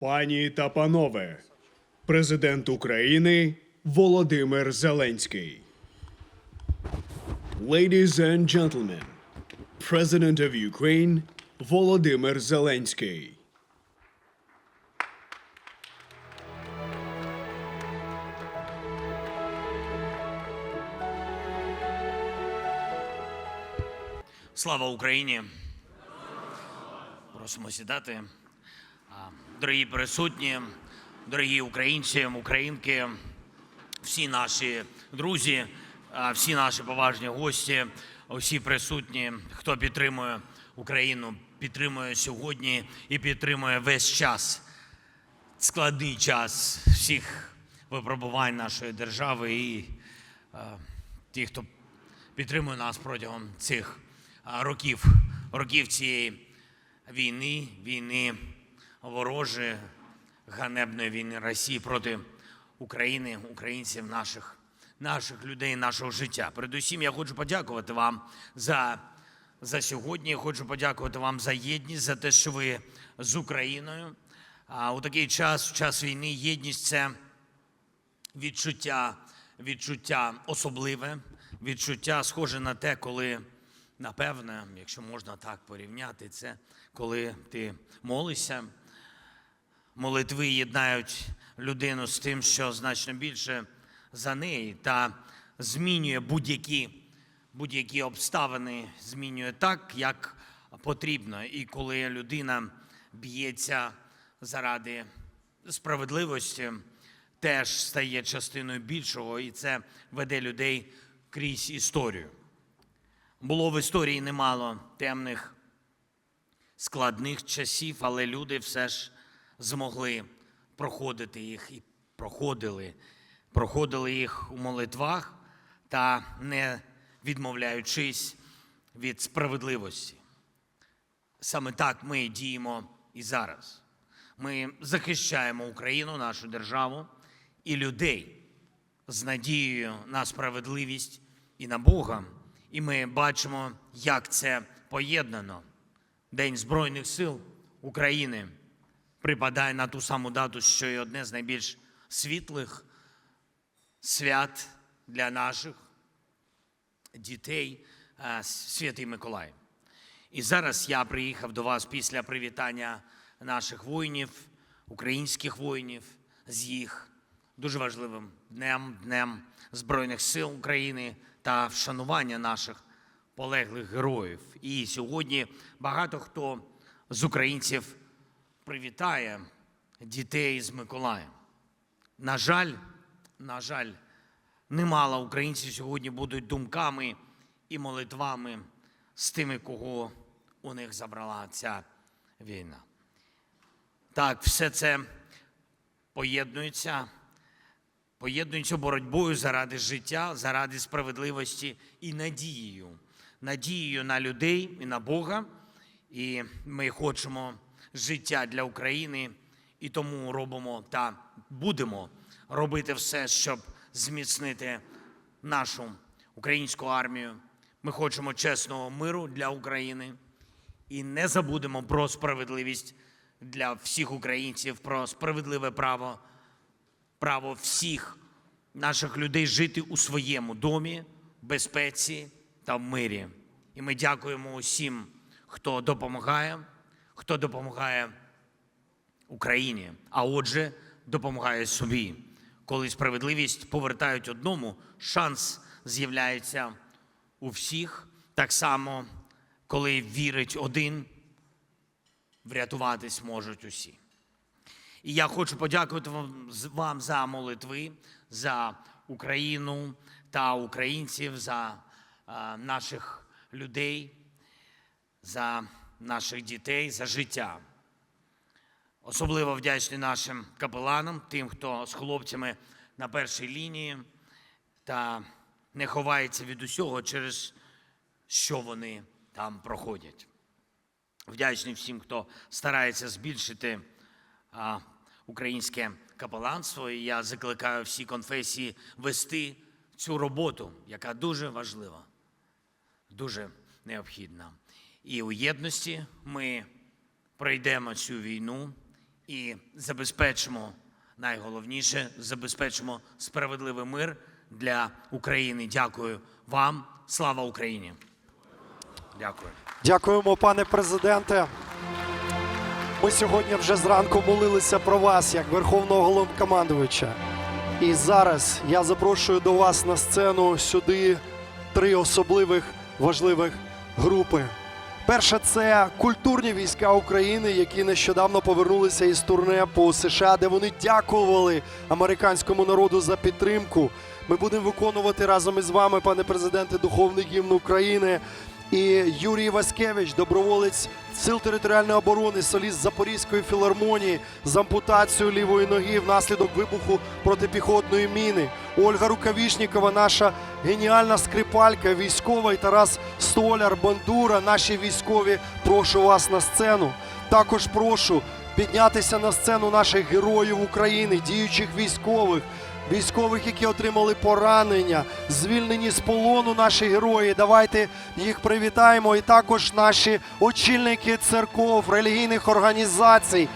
Пані та панове, президент України Володимир Зеленський. Ladies and gentlemen, President of Ukraine Volodymyr Zelensky. Слава Україні! Просимо сідати. Дорогі присутні, дорогі українці, українки, всі наші друзі, всі наші поважні гості, усі присутні, хто підтримує Україну, підтримує сьогодні і підтримує весь час складний час всіх випробувань нашої держави і ті, хто підтримує нас протягом цих років, років цієї війни, війни ворожої, ганебної війни Росії проти України, українців, наших, наших людей, нашого життя. Передусім, я хочу подякувати вам за, за сьогодні. Хочу подякувати вам за єдність, за те, що ви з Україною. А у такий час, в час війни, єдність це відчуття, відчуття особливе, відчуття схоже на те, коли, напевне, якщо можна так порівняти, це коли ти молишся. Молитви єднають людину з тим, що значно більше за неї, та змінює будь-які будь-які обставини, змінює так, як потрібно. І коли людина б'ється заради справедливості, теж стає частиною більшого, і це веде людей крізь історію. Було в історії немало темних, складних часів, але люди все ж змогли проходити їх і проходили, проходили їх у молитвах та не відмовляючись від справедливості. Саме так ми діємо і зараз. Ми захищаємо Україну, нашу державу і людей з надією на справедливість і на Бога. І ми бачимо, як це поєднано. День Збройних сил України припадає на ту саму дату, що й одне з найбільш світлих свят для наших дітей е, Святий Миколай. І зараз я приїхав до вас після привітання наших воїнів, українських воїнів з їх дуже важливим днем, днем Збройних сил України та вшанування наших полеглих героїв. І сьогодні багато хто з українців привітає дітей з Миколаєм. На жаль, на жаль, немало українців сьогодні будуть думками і молитвами з тими, кого у них забрала ця війна. Так, все це поєднується, поєднується боротьбою заради життя, заради справедливості і надією. Надією на людей і на Бога. І ми хочемо життя для України, і тому робимо та будемо робити все, щоб зміцнити нашу українську армію. Ми хочемо чесного миру для України і не забудемо про справедливість для всіх українців, про справедливе право, право всіх наших людей жити у своєму домі, безпеці та в мирі. І ми дякуємо усім, хто допомагає, хто допомагає Україні, а отже, допомагає собі. Коли справедливість повертають одному, шанс з'являється у всіх. Так само, коли вірить один, врятуватись можуть усі. І я хочу подякувати вам, за молитви, за Україну та українців, за а, наших людей, за наших дітей, за життя. Особливо вдячний нашим капеланам, тим, хто з хлопцями на першій лінії та не ховається від усього, через що вони там проходять. Вдячний всім, хто старається збільшити а, українське капеланство. І я закликаю всі конфесії вести цю роботу, яка дуже важлива, дуже необхідна. І у єдності ми пройдемо цю війну і забезпечимо найголовніше забезпечимо справедливий мир для України. Дякую вам. Слава Україні! Дякую. Дякуємо, пане президенте. Ми сьогодні вже зранку молилися про вас як Верховного головнокомандувача. І зараз я запрошую до вас на сцену сюди три особливих важливих групи. Перша це культурні війська України, які нещодавно повернулися із турне по США, де вони дякували американському народу за підтримку. Ми будемо виконувати разом із вами, пане президенте, духовний гімн України. І Юрій Васкевич, доброволець сил територіальної оборони, соліст Запорізької філармонії з ампутацією лівої ноги внаслідок вибуху протипіхотної міни. Ольга Рукавішнікова, наша геніальна скрипалька, військова і Тарас Столяр, бандура. Наші військові. Прошу вас на сцену. Також прошу піднятися на сцену наших героїв України, діючих військових військових, які отримали поранення, звільнені з полону наші герої. Давайте їх привітаємо. І також наші очільники церков, релігійних організацій.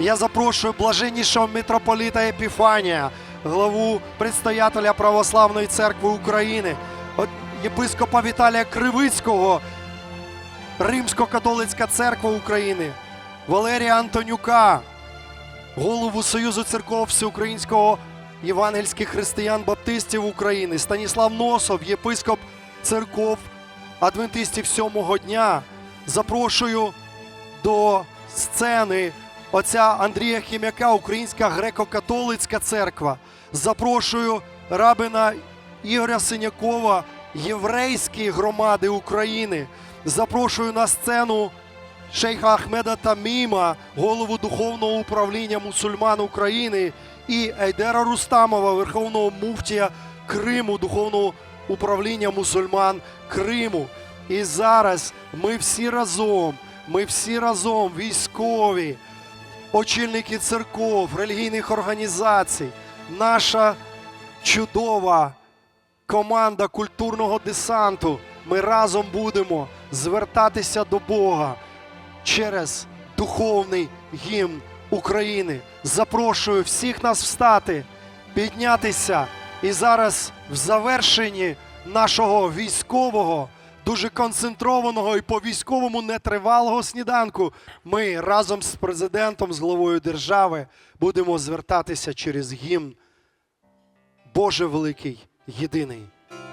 Я запрошую блаженнішого митрополіта Епіфанія, главу предстоятеля Православної церкви України, єпископа Віталія Кривицького, Римсько-католицька церква України, Валерія Антонюка, голову Союзу церков Всеукраїнського євангельських християн-баптистів України, Станіслав Носов, єпископ церков адвентистів сьомого дня. Запрошую до сцени отця Андрія Хім'яка, Українська греко-католицька церква. Запрошую рабина Ігоря Синякова, єврейські громади України. Запрошую на сцену шейха Ахмеда Таміма, голову духовного управління мусульман України, і Ейдера Рустамова, верховного муфтія Криму, духовного управління мусульман Криму. І зараз ми всі разом, ми всі разом, військові, очільники церков, релігійних організацій, наша чудова команда культурного десанту. Ми разом будемо звертатися до Бога через духовний гімн України. Запрошую всіх нас встати, піднятися. І зараз в завершенні нашого військового, дуже концентрованого і по військовому нетривалого сніданку ми разом з президентом, з главою держави будемо звертатися через гімн Боже великий, єдиний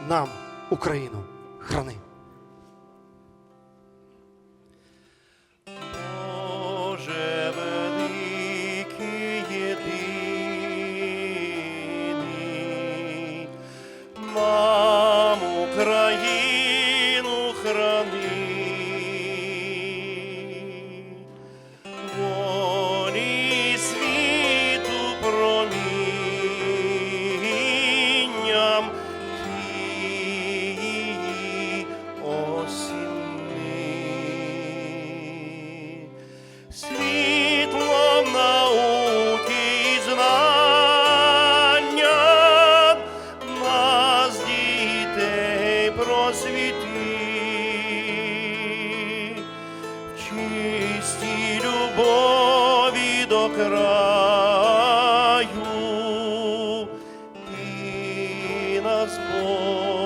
нам Україну храни. Нас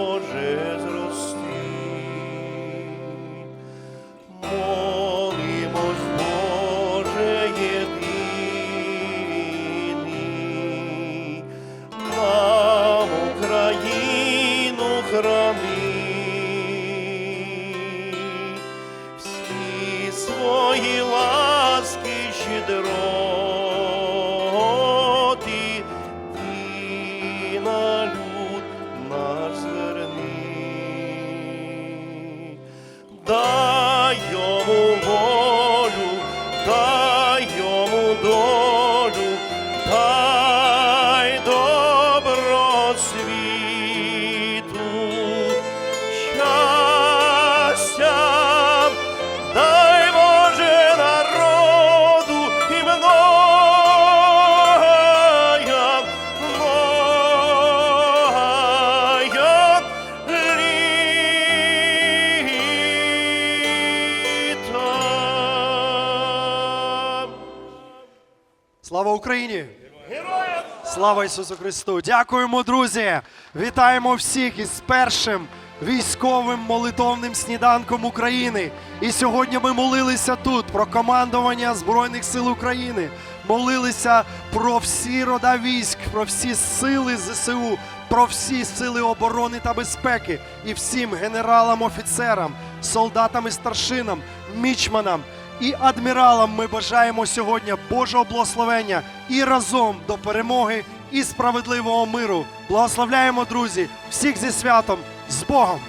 Україні! Слава Ісусу Христу! Дякуємо, друзі! Вітаємо всіх із першим військовим молитовним сніданком України. І сьогодні ми молилися тут про командування Збройних сил України. Молилися про всі рода військ, про всі сили ЗСУ, про всі сили оборони та безпеки і всім генералам, офіцерам, солдатам і старшинам, мічманам і адміралам ми бажаємо сьогодні Божого благословення і разом до перемоги і справедливого миру. Благословляємо, друзі, всіх зі святом з Богом!